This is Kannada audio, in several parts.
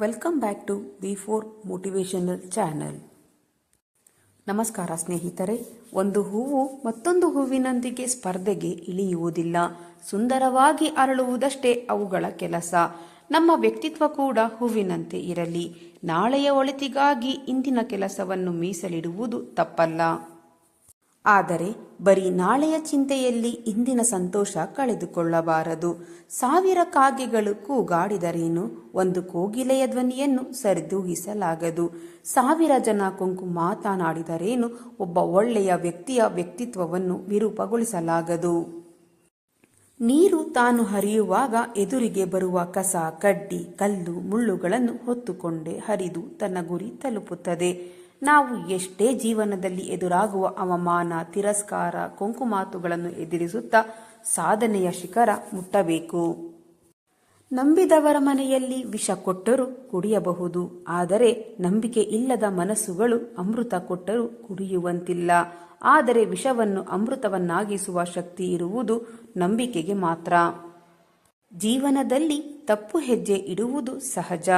Welcome back to B four motivational channel ನಮಸ್ಕಾರ ಸ್ನೇಹಿತರೆ, ಒಂದು ಹೂವು ಮತ್ತೊಂದು ಹೂವಿನೊಂದಿಗೆ ಸ್ಪರ್ಧೆಗೆ ಇಳಿಯುವುದಿಲ್ಲ. ಸುಂದರವಾಗಿ ಅರಳುವುದಷ್ಟೇ ಅವುಗಳ ಕೆಲಸ. ನಮ್ಮ ವ್ಯಕ್ತಿತ್ವ ಕೂಡ ಹೂವಿನಂತೆ ಇರಲಿ. ನಾಳೆಯ ಒಳಿತಿಗಾಗಿ ಇಂದಿನ ಕೆಲಸವನ್ನು ಮೀಸಲಿಡುವುದು ತಪ್ಪಲ್ಲ. ಆದರೆ ಬರೀ ನಾಳೆಯ ಚಿಂತೆಯಲ್ಲಿ ಇಂದಿನ ಸಂತೋಷ ಕಳೆದುಕೊಳ್ಳಬಾರದು. ಸಾವಿರ ಕಾಗೆಗಳು ಕೂಗಾಡಿದರೇನು? ಒಂದು ಕೋಗಿಲೆಯ ಧ್ವನಿಯನ್ನು ಸರಿದೂಗಿಸಲಾಗದು. ಸಾವಿರ ಜನ ಕುಂಕು ಮಾತನಾಡಿದರೇನು? ಒಬ್ಬ ಒಳ್ಳೆಯ ವ್ಯಕ್ತಿಯ ವ್ಯಕ್ತಿತ್ವವನ್ನು ವಿರೂಪಗೊಳಿಸಲಾಗದು. ನೀರು ತಾನು ಹರಿಯುವಾಗ ಎದುರಿಗೆ ಬರುವ ಕಸ, ಕಡ್ಡಿ, ಕಲ್ಲು, ಮುಳ್ಳುಗಳನ್ನು ಹೊತ್ತುಕೊಂಡೇ ಹರಿದು ತನ್ನ ಗುರಿ ತಲುಪುತ್ತದೆ. ನಾವು ಎಷ್ಟೇ ಜೀವನದಲ್ಲಿ ಎದುರಾಗುವ ಅವಮಾನ, ತಿರಸ್ಕಾರ ಕೊಂಕು ಮಾತುಗಳನ್ನು ಎದುರಿಸುತ್ತಾ ಸಾಧನೆಯ ಶಿಖರ ಮುಟ್ಟಬೇಕು. ನಂಬಿದವರ ಮನೆಯಲ್ಲಿ ವಿಷ ಕೊಟ್ಟರೂ ಕುಡಿಯಬಹುದು. ಆದರೆ ನಂಬಿಕೆ ಇಲ್ಲದ ಮನಸ್ಸುಗಳು ಅಮೃತ ಕೊಟ್ಟರೂ ಕುಡಿಯುವಂತಿಲ್ಲ. ಆದರೆ ವಿಷವನ್ನು ಅಮೃತವನ್ನಾಗಿಸುವ ಶಕ್ತಿ ಇರುವುದು ನಂಬಿಕೆಗೆ ಮಾತ್ರ. ಜೀವನದಲ್ಲಿ ತಪ್ಪು ಹೆಜ್ಜೆ ಇಡುವುದು ಸಹಜ.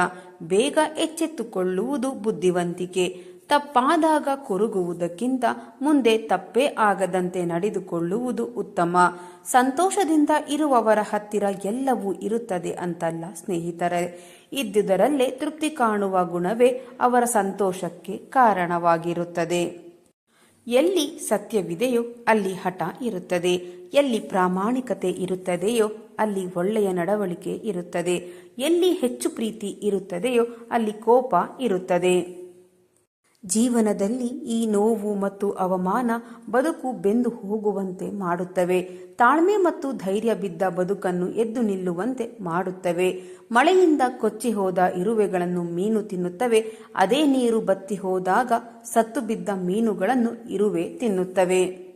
ಬೇಗ ಎಚ್ಚೆತ್ತುಕೊಳ್ಳುವುದು ಬುದ್ಧಿವಂತಿಕೆ. ತಪ್ಪಾದಾಗ ಕೊರಗುವುದಕ್ಕಿಂತ ಮುಂದೆ ತಪ್ಪೇ ಆಗದಂತೆ ನಡೆದುಕೊಳ್ಳುವುದು ಉತ್ತಮ. ಸಂತೋಷದಿಂದ ಇರುವವರ ಹತ್ತಿರ ಎಲ್ಲವೂ ಇರುತ್ತದೆ ಅಂತಲ್ಲ ಸ್ನೇಹಿತರೆ. ಇದ್ದುದರಲ್ಲೇ ತೃಪ್ತಿ ಕಾಣುವ ಗುಣವೇ ಅವರ ಸಂತೋಷಕ್ಕೆ ಕಾರಣವಾಗಿರುತ್ತದೆ. ಎಲ್ಲಿ ಸತ್ಯವಿದೆಯೋ ಅಲ್ಲಿ ಹಠ ಇರುತ್ತದೆ. ಎಲ್ಲಿ ಪ್ರಾಮಾಣಿಕತೆ ಇರುತ್ತದೆಯೋ ಅಲ್ಲಿ ಒಳ್ಳೆಯ ನಡವಳಿಕೆ ಇರುತ್ತದೆ. ಎಲ್ಲಿ ಹೆಚ್ಚು ಪ್ರೀತಿ ಇರುತ್ತದೆಯೋ ಅಲ್ಲಿ ಕೋಪ ಇರುತ್ತದೆ. ಜೀವನದಲ್ಲಿ ಈ ನೋವು ಮತ್ತು ಅವಮಾನ ಬದುಕು ಬೆಂದು ಹೋಗುವಂತೆ ಮಾಡುತ್ತವೆ. ತಾಳ್ಮೆ ಮತ್ತು ಧೈರ್ಯ ಬಿದ್ದ ಬದುಕನ್ನು ಎದ್ದು ನಿಲ್ಲುವಂತೆ ಮಾಡುತ್ತವೆ. ಮಳೆಯಿಂದ ಕೊಚ್ಚಿ ಹೋದ ಇರುವೆಗಳನ್ನು ಮೀನು ತಿನ್ನುತ್ತವೆ. ಅದೇ ನೀರು ಬತ್ತಿ ಹೋದಾಗ ಸತ್ತು ಬಿದ್ದ ಮೀನುಗಳನ್ನು ಇರುವೆ ತಿನ್ನುತ್ತವೆ.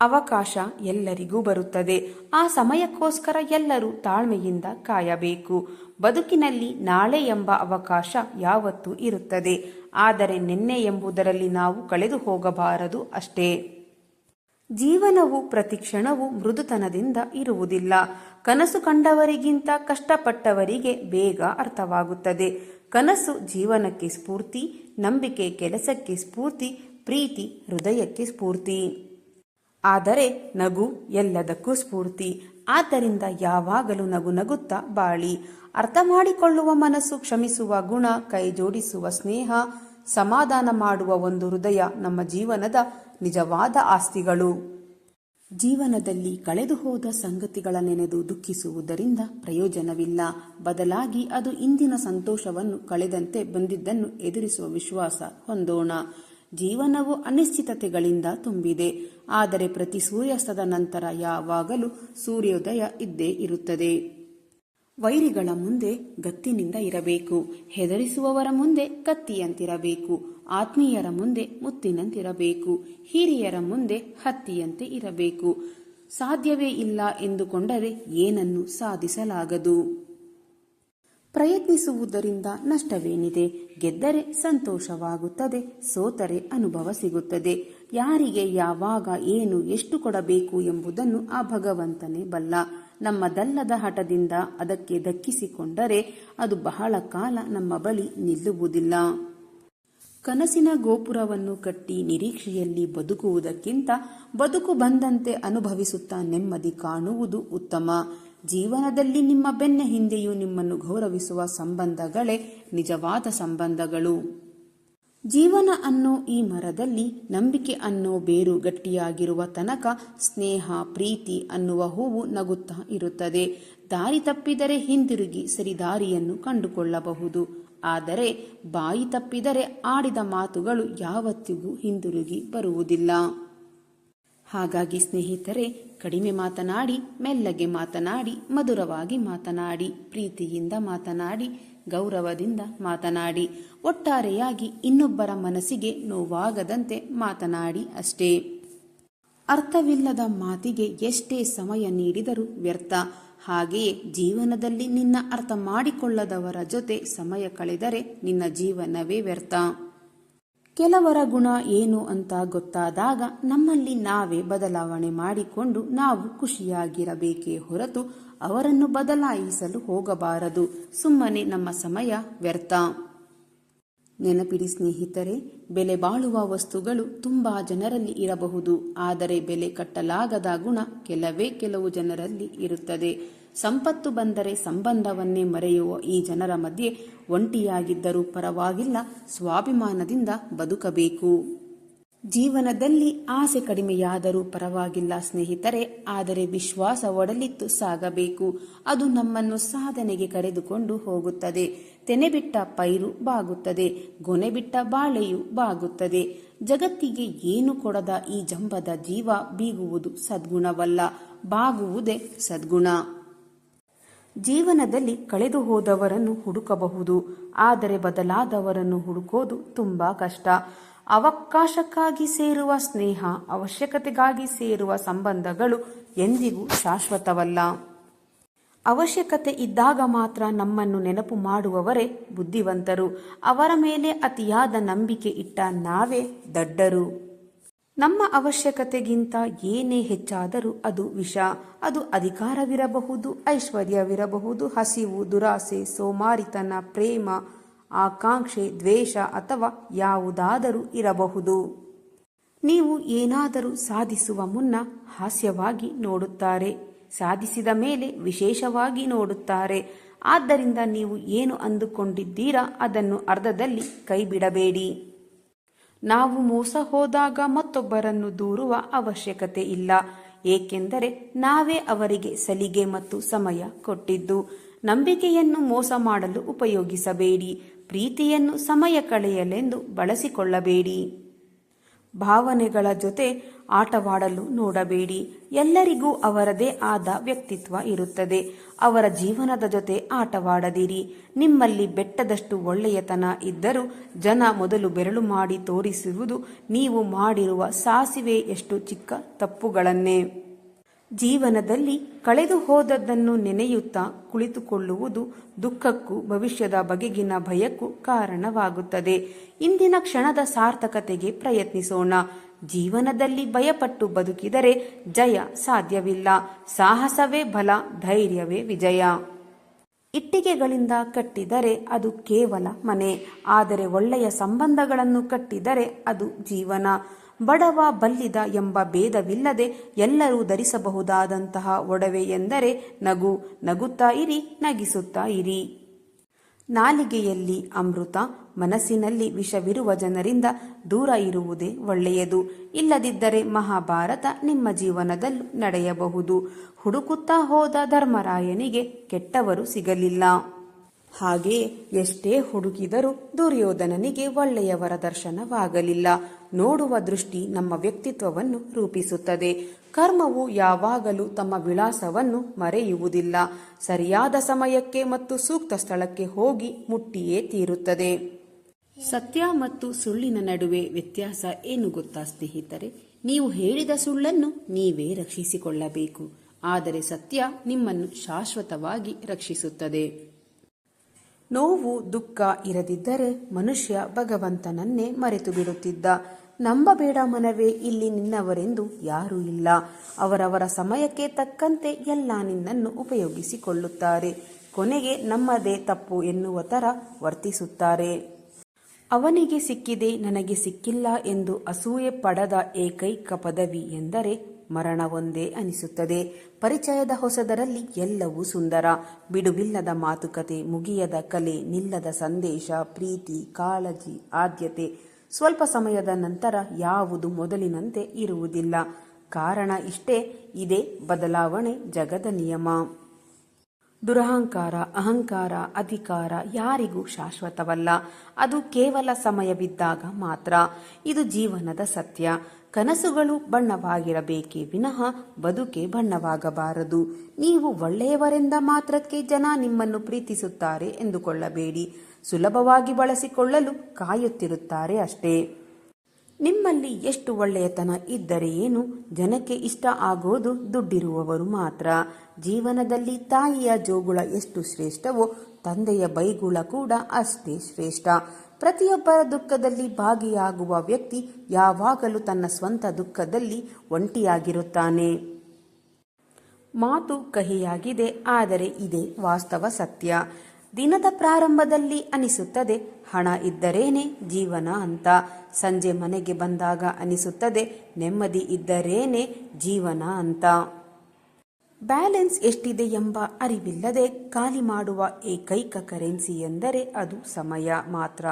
ಅವಕಾಶ ಎಲ್ಲರಿಗೂ ಬರುತ್ತದೆ. ಆ ಸಮಯಕ್ಕೋಸ್ಕರ ಎಲ್ಲರೂ ತಾಳ್ಮೆಯಿಂದ ಕಾಯಬೇಕು. ಬದುಕಿನಲ್ಲಿ ನಾಳೆ ಎಂಬ ಅವಕಾಶ ಯಾವತ್ತೂ ಇರುತ್ತದೆ. ಆದರೆ ನಿನ್ನೆ ಎಂಬುದರಲ್ಲಿ ನಾವು ಕಳೆದು ಹೋಗಬಾರದು ಅಷ್ಟೇ. ಜೀವನವು ಪ್ರತಿ ಕ್ಷಣವು ಮೃದುತನದಿಂದ ಇರುವುದಿಲ್ಲ. ಕನಸು ಕಂಡವರಿಗಿಂತ ಕಷ್ಟಪಟ್ಟವರಿಗೆ ಬೇಗ ಅರ್ಥವಾಗುತ್ತದೆ. ಕನಸು ಜೀವನಕ್ಕೆ ಸ್ಫೂರ್ತಿ, ನಂಬಿಕೆ ಕೆಲಸಕ್ಕೆ ಸ್ಫೂರ್ತಿ, ಪ್ರೀತಿ ಹೃದಯಕ್ಕೆ ಸ್ಫೂರ್ತಿ. ಆದರೆ ನಗು ಎಲ್ಲದಕ್ಕೂ ಸ್ಫೂರ್ತಿ. ಆದ್ದರಿಂದ ಯಾವಾಗಲೂ ನಗು ನಗುತ್ತಾ ಬಾಳಿ. ಅರ್ಥ ಮಾಡಿಕೊಳ್ಳುವ ಮನಸ್ಸು ಕ್ಷಮಿಸುವ ಗುಣ ಕೈ ಜೋಡಿಸುವ ಸ್ನೇಹ ಸಮಾಧಾನ ಮಾಡುವ ಒಂದು ಹೃದಯ ನಮ್ಮ ಜೀವನದ ನಿಜವಾದ ಆಸ್ತಿಗಳು. ಜೀವನದಲ್ಲಿ ಕಳೆದು ಹೋದ ಸಂಗತಿಗಳ ನೆನೆದು ದುಃಖಿಸುವುದರಿಂದ ಪ್ರಯೋಜನವಿಲ್ಲ. ಬದಲಾಗಿ ಅದು ಇಂದಿನ ಸಂತೋಷವನ್ನು ಕಳೆದಂತೆ ಬಂದಿದ್ದನ್ನು ಎದುರಿಸುವ ವಿಶ್ವಾಸ ಹೊಂದೋಣ. ಜೀವನವು ಅನಿಶ್ಚಿತತೆಗಳಿಂದ ತುಂಬಿದೆ. ಆದರೆ ಪ್ರತಿ ಸೂರ್ಯಾಸ್ತದ ನಂತರ ಯಾವಾಗಲೂ ಸೂರ್ಯೋದಯ ಇದ್ದೇ ಇರುತ್ತದೆ. ವೈರಿಗಳ ಮುಂದೆ ಗತ್ತಿನಿಂದ ಇರಬೇಕು. ಹೆದರಿಸುವವರ ಮುಂದೆ ಕತ್ತಿಯಂತಿರಬೇಕು. ಆತ್ಮೀಯರ ಮುಂದೆ ಮುತ್ತಿನಂತಿರಬೇಕು. ಹಿರಿಯರ ಮುಂದೆ ಹತ್ತಿಯಂತೆ ಇರಬೇಕು. ಸಾಧ್ಯವೇ ಇಲ್ಲ ಎಂದುಕೊಂಡರೆ ಏನನ್ನು ಸಾಧಿಸಲಾಗದು? ಪ್ರಯತ್ನಿಸುವುದರಿಂದ ನಷ್ಟವೇನಿದೆ? ಗೆದ್ದರೆ ಸಂತೋಷವಾಗುತ್ತದೆ, ಸೋತರೆ ಅನುಭವ ಸಿಗುತ್ತದೆ. ಯಾರಿಗೆ ಯಾವಾಗ ಏನು ಎಷ್ಟು ಕೊಡಬೇಕು ಎಂಬುದನ್ನು ಆ ಭಗವಂತನೇ ಬಲ್ಲ. ನಮ್ಮದಲ್ಲದ ಹಠದಿಂದ ಅದಕ್ಕೆ ದಕ್ಕಿಸಿಕೊಂಡರೆ ಅದು ಬಹಳ ಕಾಲ ನಮ್ಮ ಬಳಿ ನಿಲ್ಲುವುದಿಲ್ಲ. ಕನಸಿನ ಗೋಪುರವನ್ನು ಕಟ್ಟಿ ನಿರೀಕ್ಷೆಯಲ್ಲಿ ಬದುಕುವುದಕ್ಕಿಂತ ಬದುಕು ಬಂದಂತೆ ಅನುಭವಿಸುತ್ತಾ ನೆಮ್ಮದಿ ಕಾಣುವುದು ಉತ್ತಮ. ಜೀವನದಲ್ಲಿ ನಿಮ್ಮ ಬೆನ್ನ ಹಿಂದೆಯೂ ನಿಮ್ಮನ್ನು ಗೌರವಿಸುವ ಸಂಬಂಧಗಳೇ ನಿಜವಾದ ಸಂಬಂಧಗಳು. ಜೀವನ ಅನ್ನೋ ಈ ಮರದಲ್ಲಿ ನಂಬಿಕೆ ಅನ್ನೋ ಬೇರು ಗಟ್ಟಿಯಾಗಿರುವ ತನಕ ಸ್ನೇಹ, ಪ್ರೀತಿ ಅನ್ನುವ ಹೂವು ನಗುತ್ತಾ ಇರುತ್ತದೆ. ದಾರಿ ತಪ್ಪಿದರೆ ಹಿಂದಿರುಗಿ ಸರಿದಾರಿಯನ್ನು ಕಂಡುಕೊಳ್ಳಬಹುದು. ಆದರೆ ಬಾಯಿ ತಪ್ಪಿದರೆ ಆಡಿದ ಮಾತುಗಳು ಯಾವತ್ತಿಗೂ ಹಿಂದಿರುಗಿ ಬರುವುದಿಲ್ಲ. ಹಾಗಾಗಿ ಸ್ನೇಹಿತರೆ, ಕಡಿಮೆ ಮಾತನಾಡಿ, ಮೆಲ್ಲಗೆ ಮಾತನಾಡಿ, ಮಧುರವಾಗಿ ಮಾತನಾಡಿ, ಪ್ರೀತಿಯಿಂದ ಮಾತನಾಡಿ ಗೌರವದಿಂದ ಮಾತನಾಡಿ. ಒಟ್ಟಾರೆಯಾಗಿ ಇನ್ನೊಬ್ಬರ ಮನಸ್ಸಿಗೆ ನೋವಾಗದಂತೆ ಮಾತನಾಡಿ ಅಷ್ಟೇ. ಅರ್ಥವಿಲ್ಲದ ಮಾತಿಗೆ ಎಷ್ಟೇ ಸಮಯ ನೀಡಿದರೂ ವ್ಯರ್ಥ. ಹಾಗೆಯೇ ಜೀವನದಲ್ಲಿ ನಿನ್ನ ಅರ್ಥ ಮಾಡಿಕೊಳ್ಳದವರ ಜೊತೆ ಸಮಯ ಕಳೆದರೆ ನಿನ್ನ ಜೀವನವೇ ವ್ಯರ್ಥ. ಕೆಲವರ ಗುಣ ಏನು ಅಂತ ಗೊತ್ತಾದಾಗ ನಮ್ಮಲ್ಲಿ ನಾವೇ ಬದಲಾವಣೆ ಮಾಡಿಕೊಂಡು ನಾವು ಖುಷಿಯಾಗಿರಬೇಕೇ ಹೊರತು ಅವರನ್ನು ಬದಲಾಯಿಸಲು ಹೋಗಬಾರದು. ಸುಮ್ಮನೆ ನಮ್ಮ ಸಮಯ ವ್ಯರ್ಥ. ನೆನಪಿಡಿ ಸ್ನೇಹಿತರೆ ಬೆಲೆ ಬಾಳುವ ವಸ್ತುಗಳು ತುಂಬಾ ಜನರಲ್ಲಿ ಇರಬಹುದು. ಆದರೆ ಬೆಲೆ ಕಟ್ಟಲಾಗದ ಗುಣ ಕೆಲವೇ ಕೆಲವು ಜನರಲ್ಲಿ ಇರುತ್ತದೆ. ಸಂಪತ್ತು ಬಂದರೆ ಸಂಬಂಧವನ್ನೇ ಮರೆಯುವ ಈ ಜನರ ಮಧ್ಯೆ ಒಂಟಿಯಾಗಿದ್ದರೂ ಪರವಾಗಿಲ್ಲ ಸ್ವಾಭಿಮಾನದಿಂದ ಬದುಕಬೇಕು. ಜೀವನದಲ್ಲಿ ಆಸೆ ಕಡಿಮೆಯಾದರೂ ಪರವಾಗಿಲ್ಲ ಸ್ನೇಹಿತರೆ, ಆದರೆ ವಿಶ್ವಾಸ ಒಡಲಿತ್ತು ಸಾಗಬೇಕು. ಅದು ನಮ್ಮನ್ನು ಸಾಧನೆಗೆ ಕರೆದುಕೊಂಡು ಹೋಗುತ್ತದೆ. ತೆನೆಬಿಟ್ಟ ಪೈರು ಬಾಗುತ್ತದೆ, ಗೊನೆಬಿಟ್ಟ ಬಾಳೆಯು ಬಾಗುತ್ತದೆ. ಜಗತ್ತಿಗೆ ಏನು ಕೊಡದ ಈ ಜಂಬದ ಜೀವ ಬೀಗುವುದು ಸದ್ಗುಣವಲ್ಲ, ಬಾಗುವುದೇ ಸದ್ಗುಣ. ಜೀವನದಲ್ಲಿ ಕಳೆದು ಹೋದವರನ್ನು ಹುಡುಕಬಹುದು, ಆದರೆ ಬದಲಾದವರನ್ನು ಹುಡುಕೋದು ತುಂಬಾ ಕಷ್ಟ. ಅವಕಾಶಕ್ಕಾಗಿ ಸೇರುವ ಸ್ನೇಹ, ಅವಶ್ಯಕತೆಗಾಗಿ ಸೇರುವ ಸಂಬಂಧಗಳು ಎಂದಿಗೂ ಶಾಶ್ವತವಲ್ಲ. ಅವಶ್ಯಕತೆ ಇದ್ದಾಗ ಮಾತ್ರ ನಮ್ಮನ್ನು ನೆನಪು ಮಾಡುವವರೇ ಬುದ್ಧಿವಂತರು. ಅವರ ಮೇಲೆ ಅತಿಯಾದ ನಂಬಿಕೆ ಇಟ್ಟ ನಾವೇ ದಡ್ಡರು. ನಮ್ಮ ಅವಶ್ಯಕತೆಗಿಂತ ಏನೇ ಹೆಚ್ಚಾದರೂ ಅದು ವಿಷ. ಅದು ಅಧಿಕಾರವಿರಬಹುದು, ಐಶ್ವರ್ಯವಿರಬಹುದು, ಹಸಿವು, ದುರಾಸೆ, ಸೋಮಾರಿತನ, ಪ್ರೇಮ, ಆಕಾಂಕ್ಷೆ, ದ್ವೇಷ ಅಥವಾ ಯಾವುದಾದರೂ ಇರಬಹುದು. ನೀವು ಏನಾದರೂ ಸಾಧಿಸುವ ಮುನ್ನ ಹಾಸ್ಯವಾಗಿ ನೋಡುತ್ತಾರೆ. ಸಾಧಿಸಿದ ಮೇಲೆ ವಿಶೇಷವಾಗಿ ನೋಡುತ್ತಾರೆ. ಆದ್ದರಿಂದ ನೀವು ಏನು ಅಂದುಕೊಂಡಿದ್ದೀರಾ ಅದನ್ನು ಅರ್ಧದಲ್ಲಿ ಕೈಬಿಡಬೇಡಿ. ನಾವು ಮೋಸ ಹೋದಾಗ ಮತ್ತೊಬ್ಬರನ್ನು ದೂರುವ ಅವಶ್ಯಕತೆ ಇಲ್ಲ. ಏಕೆಂದರೆ ನಾವೇ ಅವರಿಗೆ ಸಲಿಗೆ ಮತ್ತು ಸಮಯ ಕೊಟ್ಟಿದ್ದು. ನಂಬಿಕೆಯನ್ನು ಮೋಸ ಮಾಡಲು ಉಪಯೋಗಿಸಬೇಡಿ. ಪ್ರೀತಿಯನ್ನು ಸಮಯ ಕಳೆಯಲೆಂದು ಬಳಸಿಕೊಳ್ಳಬೇಡಿ. ಭಾವನೆಗಳ ಜೊತೆ ಆಟವಾಡಲು ನೋಡಬೇಡಿ. ಎಲ್ಲರಿಗೂ ಅವರದೇ ಆದ ವ್ಯಕ್ತಿತ್ವ ಇರುತ್ತದೆ. ಅವರ ಜೀವನದ ಜೊತೆ ಆಟವಾಡದಿರಿ. ನಿಮ್ಮಲ್ಲಿ ಬೆಟ್ಟದಷ್ಟು ಒಳ್ಳೆಯತನ ಇದ್ದರೂ ಜನ ಮೊದಲು ಬೆರಳು ಮಾಡಿ ತೋರಿಸುವುದು ನೀವು ಮಾಡಿರುವ ಸಾಸಿವೆ ಎಷ್ಟು ಚಿಕ್ಕ ತಪ್ಪುಗಳನ್ನೇ. ಜೀವನದಲ್ಲಿ ಕಳೆದು ಹೋದದ್ದನ್ನು ನೆನೆಯುತ್ತಾ ಕುಳಿತುಕೊಳ್ಳುವುದು ದುಃಖಕ್ಕೂ ಭವಿಷ್ಯದ ಬಗೆಗಿನ ಭಯಕ್ಕೂ ಕಾರಣವಾಗುತ್ತದೆ. ಇಂದಿನ ಕ್ಷಣದ ಸಾರ್ಥಕತೆಗೆ ಪ್ರಯತ್ನಿಸೋಣ. ಜೀವನದಲ್ಲಿ ಭಯಪಟ್ಟು ಬದುಕಿದರೆ ಜಯ ಸಾಧ್ಯವಿಲ್ಲ. ಸಾಹಸವೇ ಬಲ, ಧೈರ್ಯವೇ ವಿಜಯ. ಇಟ್ಟಿಗೆಗಳಿಂದ ಕಟ್ಟಿದರೆ ಅದು ಕೇವಲ ಮನೆ. ಆದರೆ ಒಳ್ಳೆಯ ಸಂಬಂಧಗಳನ್ನು ಕಟ್ಟಿದರೆ ಅದು ಜೀವನ. ಬಡವ ಬಲ್ಲಿದ ಎಂಬ ಭೇದವಿಲ್ಲದೆ ಎಲ್ಲರೂ ಧರಿಸಬಹುದಾದಂತಹ ಒಡವೆ ಎಂದರೆ ನಗು. ನಗುತ್ತಾ ಇರಿ, ನಗಿಸುತ್ತಾ ಇರಿ. ನಾಲಿಗೆಯಲ್ಲಿ ಅಮೃತ, ಮನಸ್ಸಿನಲ್ಲಿ ವಿಷವಿರುವ ಜನರಿಂದ ದೂರ ಇರುವುದೇ ಒಳ್ಳೆಯದು. ಇಲ್ಲದಿದ್ದರೆ ಮಹಾಭಾರತ ನಿಮ್ಮ ಜೀವನದಲ್ಲೂ ನಡೆಯಬಹುದು. ಹುಡುಕುತ್ತಾ ಹೋದ ಧರ್ಮರಾಯನಿಗೆ ಕೆಟ್ಟವರು ಸಿಗಲಿಲ್ಲ. ಹಾಗೆಯೇ ಎಷ್ಟೇ ಹುಡುಕಿದರೂ ದುರ್ಯೋಧನನಿಗೆ ಒಳ್ಳೆಯವರ ದರ್ಶನವಾಗಲಿಲ್ಲ. ನೋಡುವ ದೃಷ್ಟಿ ನಮ್ಮ ವ್ಯಕ್ತಿತ್ವವನ್ನು ರೂಪಿಸುತ್ತದೆ. ಕರ್ಮವು ಯಾವಾಗಲೂ ತಮ್ಮ ವಿಳಾಸವನ್ನು ಮರೆಯುವುದಿಲ್ಲ. ಸರಿಯಾದ ಸಮಯಕ್ಕೆ ಮತ್ತು ಸೂಕ್ತ ಸ್ಥಳಕ್ಕೆ ಹೋಗಿ ಮುಟ್ಟಿಯೇ ತೀರುತ್ತದೆ. ಸತ್ಯ ಮತ್ತು ಸುಳ್ಳಿನ ನಡುವೆ ವ್ಯತ್ಯಾಸ ಏನು ಗೊತ್ತಾ ಸ್ನೇಹಿತರೆ? ನೀವು ಹೇಳಿದ ಸುಳ್ಳನ್ನು ನೀವೇ ರಕ್ಷಿಸಿಕೊಳ್ಳಬೇಕು. ಆದರೆ ಸತ್ಯ ನಿಮ್ಮನ್ನು ಶಾಶ್ವತವಾಗಿ ರಕ್ಷಿಸುತ್ತದೆ. ನೋವು, ದುಃಖ ಇರದಿದ್ದರೆ ಮನುಷ್ಯ ಭಗವಂತನನ್ನೇ ಮರೆತು ಬಿಡುತ್ತಿದ್ದ ನಂಬಬೇಡ ಮನವೇ, ಇಲ್ಲಿ ನಿನ್ನವರೆಂದು ಯಾರೂ ಇಲ್ಲ. ಅವರವರ ಸಮಯಕ್ಕೆ ತಕ್ಕಂತೆ ಎಲ್ಲ ನಿನ್ನನ್ನು ಉಪಯೋಗಿಸಿಕೊಳ್ಳುತ್ತಾರೆ. ಕೊನೆಗೆ ನಮ್ಮದೇ ತಪ್ಪು ಎನ್ನುವ ತರ ವರ್ತಿಸುತ್ತಾರೆ. ಅವನಿಗೆ ಸಿಕ್ಕಿದೆ, ನನಗೆ ಸಿಕ್ಕಿಲ್ಲ ಎಂದು ಅಸೂಯೆ ಪಡದ ಏಕೈಕ ಪದವಿ ಎಂದರೆ ಮರಣವೊಂದೇ ಅನಿಸುತ್ತದೆ. ಪರಿಚಯದ ಹೊಸದರಲ್ಲಿ ಎಲ್ಲವೂ ಸುಂದರ. ಬಿಡುವಿಲ್ಲದ ಮಾತುಕತೆ, ಮುಗಿಯದ ಕಲೆ, ನಿಲ್ಲದ ಸಂದೇಶ, ಪ್ರೀತಿ, ಕಾಳಜಿ, ಆದ್ಯತೆ. ಸ್ವಲ್ಪ ಸಮಯದ ನಂತರ ಯಾವುದು ಮೊದಲಿನಂತೆ ಇರುವುದಿಲ್ಲ. ಕಾರಣ ಇಷ್ಟೇ, ಇದೇ ಬದಲಾವಣೆ ಜಗದ ನಿಯಮ. ದುರಹಂಕಾರ, ಅಹಂಕಾರ, ಅಧಿಕಾರ ಯಾರಿಗೂ ಶಾಶ್ವತವಲ್ಲ. ಅದು ಕೇವಲ ಸಮಯವಿದ್ದಾಗ ಮಾತ್ರ. ಇದು ಜೀವನದ ಸತ್ಯ. ಕನಸುಗಳು ಬಣ್ಣವಾಗಿರಬೇಕೇ ವಿನಃ ಬದುಕೆ ಬಣ್ಣವಾಗಬಾರದು. ನೀವು ಒಳ್ಳೆಯವರೆಂದ ಮಾತ್ರಕ್ಕೆ ಜನ ನಿಮ್ಮನ್ನು ಪ್ರೀತಿಸುತ್ತಾರೆ ಎಂದುಕೊಳ್ಳಬೇಡಿ. ಸುಲಭವಾಗಿ ಬಳಸಿಕೊಳ್ಳಲು ಕಾಯುತ್ತಿರುತ್ತಾರೆ ಅಷ್ಟೇ. ನಿಮ್ಮಲ್ಲಿ ಎಷ್ಟು ಒಳ್ಳೆಯತನ ಇದ್ದರೆ ಏನು? ಜನಕ್ಕೆ ಇಷ್ಟ ಆಗೋದು ದುಡ್ಡಿರುವವರು ಮಾತ್ರ. ಜೀವನದಲ್ಲಿ ತಾಯಿಯ ಜೋಗುಳ ಎಷ್ಟು ಶ್ರೇಷ್ಠವೋ, ತಂದೆಯ ಬೈಗುಳ ಕೂಡ ಅಷ್ಟೇ ಶ್ರೇಷ್ಠ. ಪ್ರತಿಯೊಬ್ಬರ ದುಃಖದಲ್ಲಿ ಭಾಗಿಯಾಗುವ ವ್ಯಕ್ತಿ ಯಾವಾಗಲೂ ತನ್ನ ಸ್ವಂತ ದುಃಖದಲ್ಲಿ ಒಂಟಿಯಾಗಿರುತ್ತಾನೆ. ಮಾತು ಕಹಿಯಾಗಿದೆ, ಆದರೆ ಇದೇ ವಾಸ್ತವ ಸತ್ಯ. ದಿನದ ಪ್ರಾರಂಭದಲ್ಲಿ ಅನಿಸುತ್ತದೆ, ಹಣ ಇದ್ದರೇನೆ ಜೀವನ ಅಂತ. ಸಂಜೆ ಮನೆಗೆ ಬಂದಾಗ ಅನಿಸುತ್ತದೆ, ನೆಮ್ಮದಿ ಇದ್ದರೇನೆ ಜೀವನ ಅಂತ. ಬ್ಯಾಲೆನ್ಸ್ ಎಷ್ಟಿದೆ ಎಂಬ ಅರಿವಿಲ್ಲದೆ ಖಾಲಿ ಮಾಡುವ ಏಕೈಕ ಕರೆನ್ಸಿ ಎಂದರೆ ಅದು ಸಮಯ ಮಾತ್ರ.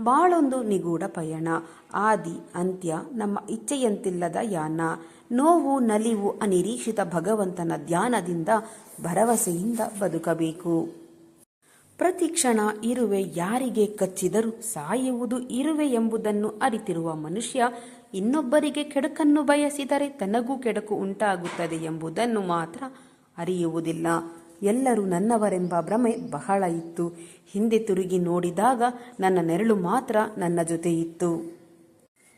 ಬಾಳೊಂದು ನಿಗೂಢ ಪಯಣ, ಆದಿ, ಅಂತ್ಯ, ನಮ್ಮ ಇಚ್ಛೆಯಂತಿಲ್ಲದ ಯಾನ. ನೋವು, ನಲಿವು, ಅನಿರೀಕ್ಷಿತ ಭಗವಂತನ ಧ್ಯಾನದಿಂದ ಭರವಸೆಯಿಂದ ಬದುಕಬೇಕು. ಪ್ರತಿ ಕ್ಷಣ ಇರುವೆ ಯಾರಿಗೆ ಕಚ್ಚಿದರೂ ಸಾಯುವುದು ಇರುವೆ ಎಂಬುದನ್ನು ಅರಿತಿರುವ ಮನುಷ್ಯ ಇನ್ನೊಬ್ಬರಿಗೆ ಕೆಡಕನ್ನು ಬಯಸಿದರೆ ತನಗೂ ಕೆಡಕು ಉಂಟಾಗುತ್ತದೆ ಎಂಬುದನ್ನು ಮಾತ್ರ ಅರಿಯುವುದಿಲ್ಲ. ಎಲ್ಲರೂ ನನ್ನವರೆಂಬ ಭ್ರಮೆ ಬಹಳ ಇತ್ತು. ಹಿಂದೆ ತಿರುಗಿ ನೋಡಿದಾಗ ನನ್ನ ನೆರಳು ಮಾತ್ರ ನನ್ನ ಜೊತೆ ಇತ್ತು.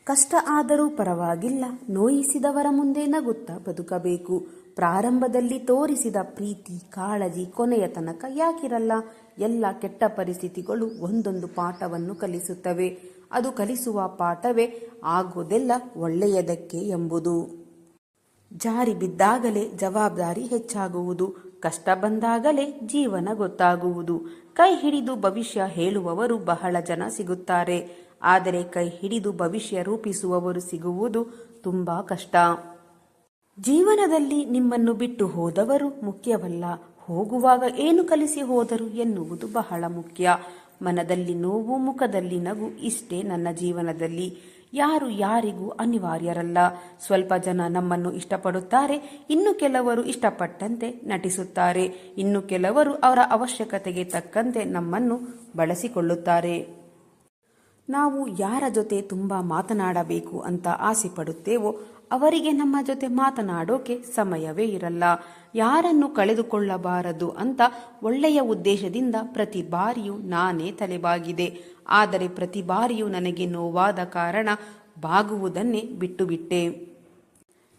ಕಷ್ಟ ಆದರೂ ಪರವಾಗಿಲ್ಲ. ನೋಯಿಸಿದವರ ಮುಂದೆ ನಗುತ್ತಾ ಬದುಕಬೇಕು. ಪ್ರಾರಂಭದಲ್ಲಿ ತೋರಿಸಿದ ಪ್ರೀತಿ, ಕಾಳಜಿ ಕೊನೆಯ ತನಕ ಯಾಕಿರಲ್ಲ, ಎಲ್ಲ ಕೆಟ್ಟ ಪರಿಸ್ಥಿತಿಗಳು ಒಂದೊಂದು ಪಾಠವನ್ನು ಕಲಿಸುತ್ತವೆ. ಅದು ಕಲಿಸುವ ಪಾಠವೇ ಆಗೋದೆಲ್ಲ ಒಳ್ಳೆಯದಕ್ಕೆ ಎಂಬುದು. ಜಾರಿ ಬಿದ್ದಾಗಲೇ ಜವಾಬ್ದಾರಿ ಹೆಚ್ಚಾಗುವುದು, ಕಷ್ಟ ಬಂದಾಗಲೇ ಜೀವನ ಗೊತ್ತಾಗುವುದು. ಕೈ ಹಿಡಿದು ಭವಿಷ್ಯ ಹೇಳುವವರು ಬಹಳ ಜನ ಸಿಗುತ್ತಾರೆ. ಆದರೆ ಕೈ ಹಿಡಿದು ಭವಿಷ್ಯ ರೂಪಿಸುವವರು ಸಿಗುವುದು ತುಂಬಾ ಕಷ್ಟ. ಜೀವನದಲ್ಲಿ ನಿಮ್ಮನ್ನು ಬಿಟ್ಟು ಹೋದವರು ಮುಖ್ಯವಲ್ಲ. ಹೋಗುವಾಗ ಏನು ಕಲಿಸಿ ಹೋದರು ಎನ್ನುವುದು ಬಹಳ ಮುಖ್ಯ. ಮನದಲ್ಲಿ ನೋವು, ಮುಖದಲ್ಲಿ ನಗು, ಇಷ್ಟೇ ನನ್ನ ಜೀವನದಲ್ಲಿ. ಯಾರು ಯಾರಿಗೂ ಅನಿವಾರ್ಯರಲ್ಲ. ಸ್ವಲ್ಪ ಜನ ನಮ್ಮನ್ನು ಇಷ್ಟಪಡುತ್ತಾರೆ, ಇನ್ನು ಕೆಲವರು ಇಷ್ಟಪಟ್ಟಂತೆ ನಟಿಸುತ್ತಾರೆ. ಇನ್ನು ಕೆಲವರು ಅವರ ಅವಶ್ಯಕತೆಗೆ ತಕ್ಕಂತೆ ನಮ್ಮನ್ನು ಬಳಸಿಕೊಳ್ಳುತ್ತಾರೆ. ನಾವು ಯಾರ ಜೊತೆ ತುಂಬ ಮಾತನಾಡಬೇಕು ಅಂತ ಆಸೆ ಪಡುತ್ತೇವೋ ಅವರಿಗೆ ನಮ್ಮ ಜೊತೆ ಮಾತನಾಡೋಕೆ ಸಮಯವೇ ಇರಲ್ಲ. ಯಾರನ್ನು ಕಳೆದುಕೊಳ್ಳಬಾರದು ಅಂತ ಒಳ್ಳೆಯ ಉದ್ದೇಶದಿಂದ ಪ್ರತಿ ಬಾರಿಯೂ ನಾನೇ ತಲೆಬಾಗಿದೆ. ಆದರೆ ಪ್ರತಿ ಬಾರಿಯೂ ನನಗೆ ನೋವಾದ ಕಾರಣ ಬಾಗುವುದನ್ನೇ ಬಿಟ್ಟು ಬಿಟ್ಟೆ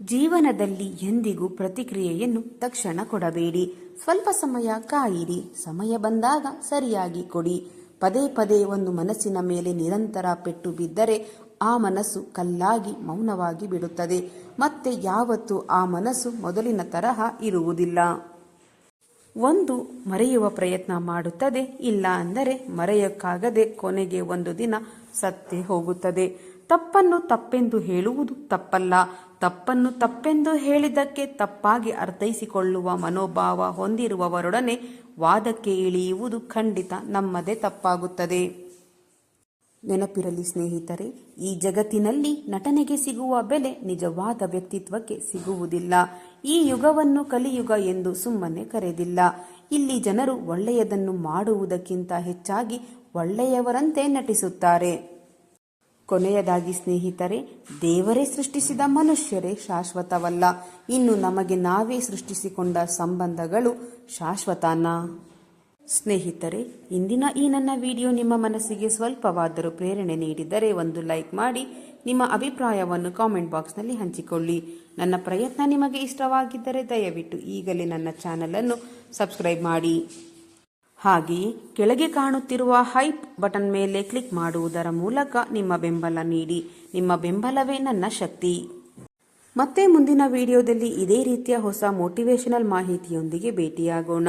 ಜೀವನದಲ್ಲಿ ಎಂದಿಗೂ ಪ್ರತಿಕ್ರಿಯೆಯನ್ನು ತಕ್ಷಣ ಕೊಡಬೇಡಿ. ಸ್ವಲ್ಪ ಸಮಯ ಕಾಯಿರಿ. ಸಮಯ ಬಂದಾಗ ಸರಿಯಾಗಿ ಕೊಡಿ. ಪದೇ ಪದೇ ಒಂದು ಮನಸ್ಸಿನ ಮೇಲೆ ನಿರಂತರ ಪೆಟ್ಟು ಬಿದ್ದರೆ ಆ ಮನಸ್ಸು ಕಲ್ಲಾಗಿ ಮೌನವಾಗಿ ಬಿಡುತ್ತದೆ. ಮತ್ತೆ ಯಾವತ್ತೂ ಆ ಮನಸ್ಸು ಮೊದಲಿನ ತರಹ ಇರುವುದಿಲ್ಲ. ಒಂದು ಮರೆಯುವ ಪ್ರಯತ್ನ ಮಾಡುತ್ತದೆ, ಇಲ್ಲ ಅಂದರೆ ಮರೆಯಕ್ಕಾಗದೆ ಕೊನೆಗೆ ಒಂದು ದಿನ ಸತ್ತೇ ಹೋಗುತ್ತದೆ. ತಪ್ಪನ್ನು ತಪ್ಪೆಂದು ಹೇಳುವುದು ತಪ್ಪಲ್ಲ. ತಪ್ಪನ್ನು ತಪ್ಪೆಂದು ಹೇಳಿದ್ದಕ್ಕೆ ತಪ್ಪಾಗಿ ಅರ್ಥೈಸಿಕೊಳ್ಳುವ ಮನೋಭಾವ ಹೊಂದಿರುವವರೊಡನೆ ವಾದಕ್ಕೆ ಇಳಿಯುವುದು ಖಂಡಿತ ನಮ್ಮದೇ ತಪ್ಪಾಗುತ್ತದೆ. ನೆನಪಿರಲಿ ಸ್ನೇಹಿತರೆ, ಈ ಜಗತ್ತಿನಲ್ಲಿ ನಟನೆಗೆ ಸಿಗುವ ಬೆಲೆ ನಿಜವಾದ ವ್ಯಕ್ತಿತ್ವಕ್ಕೆ ಸಿಗುವುದಿಲ್ಲ. ಈ ಯುಗವನ್ನು ಕಲಿಯುಗ ಎಂದು ಸುಮ್ಮನೆ ಕರೆದಿಲ್ಲ. ಇಲ್ಲಿ ಜನರು ಒಳ್ಳೆಯದನ್ನು ಮಾಡುವುದಕ್ಕಿಂತ ಹೆಚ್ಚಾಗಿ ಒಳ್ಳೆಯವರಂತೆ ನಟಿಸುತ್ತಾರೆ. ಕೊನೆಯದಾಗಿ ಸ್ನೇಹಿತರೆ, ದೇವರೇ ಸೃಷ್ಟಿಸಿದ ಮನುಷ್ಯರೇ ಶಾಶ್ವತವಲ್ಲ. ಇನ್ನು ನಮಗೆ ನಾವೇ ಸೃಷ್ಟಿಸಿಕೊಂಡ ಸಂಬಂಧಗಳು ಶಾಶ್ವತನಾ? ಸ್ನೇಹಿತರೆ, ಇಂದಿನ ಈ ನನ್ನ ವಿಡಿಯೋ ನಿಮ್ಮ ಮನಸ್ಸಿಗೆ ಸ್ವಲ್ಪವಾದರೂ ಪ್ರೇರಣೆ ನೀಡಿದರೆ ಒಂದು ಲೈಕ್ ಮಾಡಿ, ನಿಮ್ಮ ಅಭಿಪ್ರಾಯವನ್ನು ಕಾಮೆಂಟ್ ಬಾಕ್ಸ್ನಲ್ಲಿ ಹಂಚಿಕೊಳ್ಳಿ. ನನ್ನ ಪ್ರಯತ್ನ ನಿಮಗೆ ಇಷ್ಟವಾಗಿದ್ದರೆ ದಯವಿಟ್ಟು ಈಗಲೇ ನನ್ನ ಚಾನಲನ್ನು ಸಬ್ಸ್ಕ್ರೈಬ್ ಮಾಡಿ. ಹಾಗೆಯೇ, ಕೆಳಗೆ ಕಾಣುತ್ತಿರುವ ಹೈಪ್ ಬಟನ್ ಮೇಲೆ ಕ್ಲಿಕ್ ಮಾಡುವುದರ ಮೂಲಕ ನಿಮ್ಮ ಬೆಂಬಲ ನೀಡಿ. ನಿಮ್ಮ ಬೆಂಬಲವೇ ನನ್ನ ಶಕ್ತಿ. ಮತ್ತೆ ಮುಂದಿನ ವಿಡಿಯೋದಲ್ಲಿ ಇದೇ ರೀತಿಯ ಹೊಸ ಮೋಟಿವೇಶನಲ್ ಮಾಹಿತಿಯೊಂದಿಗೆ ಭೇಟಿಯಾಗೋಣ.